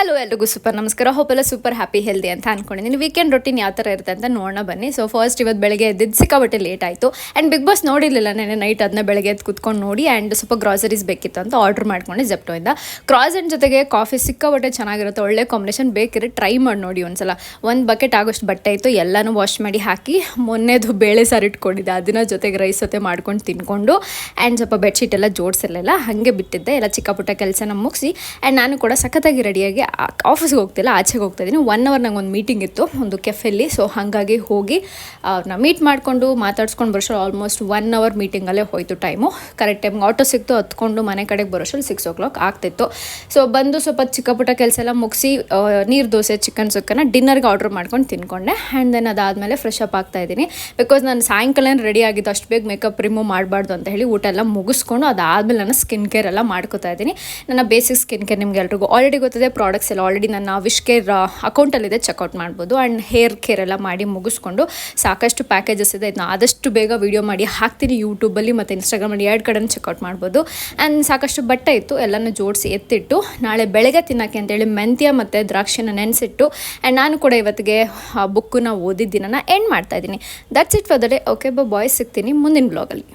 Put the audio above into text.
Hello ಎಲ್ರಿಗೂ super ನಮಸ್ಕಾರ. ಹೋಪೆಲ್ಲ super happy healthy ಅಂತ ಅನ್ಕೊಂಡಿದ್ದೀನಿ. ವೀಕೆಂಡ್ ರೊಟೀನ್ ಯಾವ ಥರ ಇರುತ್ತೆ ಅಂತ ನೋಡೋಣ ಬನ್ನಿ. ಸೊ ಫಸ್ಟ್ ಇವತ್ತು ಬೆಳಗ್ಗೆ ಎದ್ದಿದ್ದು ಸಿಕ್ಕಾಬಟ್ಟೆ ಲೇಟ್ ಆಯಿತು. ಆ್ಯಂಡ್ ಬಿಗ್ ಬಾಸ್ ನೋಡಿರಲಿಲ್ಲ ನೆನೆ ನೈಟ್ ಅದನ್ನ ಬೆಳಗ್ಗೆ ಎದ್ದು ಕುತ್ಕೊಂಡು ನೋಡಿ ಆ್ಯಂಡ್ ಸ್ವಲ್ಪ ಗ್ರಾಸರೀಸ್ ಬೇಕಿತ್ತು ಅಂತ ಆರ್ಡರ್ ಮಾಡ್ಕೊಂಡೆ ಜೆಪ್ಟೋಯಿಂದ ಕ್ರಾಸನ್ ಜೊತೆಗೆ ಕಾಫಿ ಸಿಕ್ಕಾಬಟ್ಟೆ ಚೆನ್ನಾಗಿರುತ್ತೆ. ಒಳ್ಳೆ ಕಾಂಬಿನೇಷನ್ ಬೇಕಿದ್ರೆ ಟ್ರೈ ಮಾಡಿ ನೋಡಿ ಒಂದ್ಸಲ. ಒಂದು ಬಕೆಟ್ ಆಗೋಷ್ಟು ಬಟ್ಟೆ ಇತ್ತು, ಎಲ್ಲನೂ ವಾಶ್ ಮಾಡಿ ಹಾಕಿ, ಮೊನ್ನೆದು ಬೇಳೆ ಸಾರು ಇಟ್ಕೊಂಡಿದ್ದೆ. ಅದನ್ನ ಜೊತೆಗೆ ರೈಸ್ ಜೊತೆ ಮಾಡ್ಕೊಂಡು ತಿನ್ಕೊಂಡು ಆ್ಯಂಡ್ ಸ್ವಲ್ಪ ಬೆಡ್ಶೀಟ್ ಎಲ್ಲ ಜೋಡಿಸಿರಲಿಲ್ಲ. ಹಾಗೆ ಬಿಟ್ಟಿದ್ದೆ. ಎಲ್ಲ ಚಿಕ್ಕಪುಟ್ಟ ಕೆಲಸನ ಮುಗಿಸಿ ಆ್ಯಂಡ್ ನಾನು ಕೂಡ ಸಖತ್ತಾಗಿ ರೆಡಿಯಾಗಿ ಆಫೀಸ್ಗೆ ಹೋಗ್ತಿಲ್ಲ, ಆಚೆಗೆ ಹೋಗ್ತಾ ಇದ್ದೀನಿ ಒನ್ ಅವರ್ ನಂಗೆ ಒಂದು ಮೀಟಿಂಗ್ ಇತ್ತು, ಒಂದು ಕೆಫೆಲ್ಲಿ ಸೊ ಹಾಗಾಗಿ ಹೋಗಿ ಅವ್ರನ್ನ ಮೀಟ್ ಮಾಡಿಕೊಂಡು ಮಾತಾಡ್ಸ್ಕೊಂಡು ಬರೋಷ್ಟು ಆಲ್ಮೋಸ್ಟ್ ಒನ್ ಅವರ್ ಮೀಟಿಂಗಲ್ಲೇ ಹೋಯಿತು ಟೈಮು ಕರೆಕ್ಟ್ ಟೈಮ್ಗೆ ಆಟೋ ಸಿಕ್ತು, ಹತ್ಕೊಂಡು ಮನೆ ಕಡೆಗೆ ಬರೋಷ್ಟು ಸಿಕ್ಸ್ ಓ ಕ್ಲಾಕ್ ಆಗ್ತಿತ್ತು. ಸೊ ಬಂದು ಸ್ವಲ್ಪ ಚಿಕ್ಕ ಪುಟ್ಟ ಕೆಲಸ ಎಲ್ಲ ಮುಗಿಸಿ ನೀರು, ದೋಸೆ ಚಿಕನ್ ಸುಕ್ಕನ ಡಿನ್ನರ್ಗೆ ಆರ್ಡರ್ ಮಾಡ್ಕೊಂಡು ತಿನ್ಕೊಂಡೆ. ಆ್ಯಂಡ್ ದೆನ್ ಅದಾದಮೇಲೆ ಫ್ರೆಶ್ ಅಪ್ ಆಗ್ತಾ ಇದ್ದೀನಿ ಬಿಕಾಸ್ ನಾನು ಸಾಯಂಕಾಲ ರೆಡಿ ಆಗಿದ್ದು, ಅಷ್ಟು ಬೇಗ ಮೇಕಪ್ ರಿಮೂವ್ ಮಾಡಬಾರ್ದು ಅಂತ ಹೇಳಿ ಊಟ ಎಲ್ಲ ಮುಗಿಸ್ಕೊಂಡು ಅದಾದಮೇಲೆ ನಾನು ಸ್ಕಿನ್ ಕೇರ್ ಎಲ್ಲ ಮಾಡ್ಕೋತಾ ಇದ್ದೀನಿ ನನ್ನ ಬೇಸಿಕ್ ಸ್ಕಿನ್ ಕೇರ್ ನಿಮ್ಗೆ ಎಲ್ರಿಗೂ ಆಲ್ರೆಡಿ ಗೊತ್ತಿದೆ ಪ್ರಾಡಕ್ಟ್ಸ್ ಎಲ್ಲ ಆಲ್ರೆಡಿ ನನ್ನ ವಿಶ್ ಕೇರ್ ಅಕೌಂಟಲ್ಲಿದೆ ಚೆಕ್ಔಟ್ ಮಾಡ್ಬೋದು. ಆ್ಯಂಡ್ ಹೇರ್ ಕೇರ್ ಎಲ್ಲ ಮಾಡಿ ಮುಗಿಸ್ಕೊಂಡು ಸಾಕಷ್ಟು ಪ್ಯಾಕೇಜಸ್ ಇದೆ. ಇದನ್ನ ಆದಷ್ಟು ಬೇಗ ವೀಡಿಯೋ ಮಾಡಿ ಹಾಕ್ತೀನಿ ಯೂಟ್ಯೂಬಲ್ಲಿ ಮತ್ತು ಇನ್ಸ್ಟಾಗ್ರಾಮಲ್ಲಿ ಎರಡು ಕಡೆ ಚೆಕ್ಔಟ್ ಮಾಡ್ಬೋದು. ಆ್ಯಂಡ್ ಸಾಕಷ್ಟು ಬಟ್ಟೆ ಇತ್ತು, ಎಲ್ಲನೂ ಜೋಡಿಸಿ ಎತ್ತಿಟ್ಟು, ನಾಳೆ ಬೆಳಗ್ಗೆ ತಿನ್ನೋಕ್ಕೆ ಅಂತೇಳಿ ಮೆಂತ್ಯ ಮತ್ತು ದ್ರಾಕ್ಷಿನ ನೆನೆಸಿಟ್ಟು ಆ್ಯಂಡ್ ನಾನು ಕೂಡ ಇವತ್ತಿಗೆ, ಆ ಬುಕ್ಕನ್ನ ಓದಿದ್ದಿನ ಎಂಡ್ ಮಾಡ್ತಾಯಿದ್ದೀನಿ that's it for the okay boys ಸಿಗ್ತೀನಿ ಮುಂದಿನ ಬ್ಲಾಗಲ್ಲಿ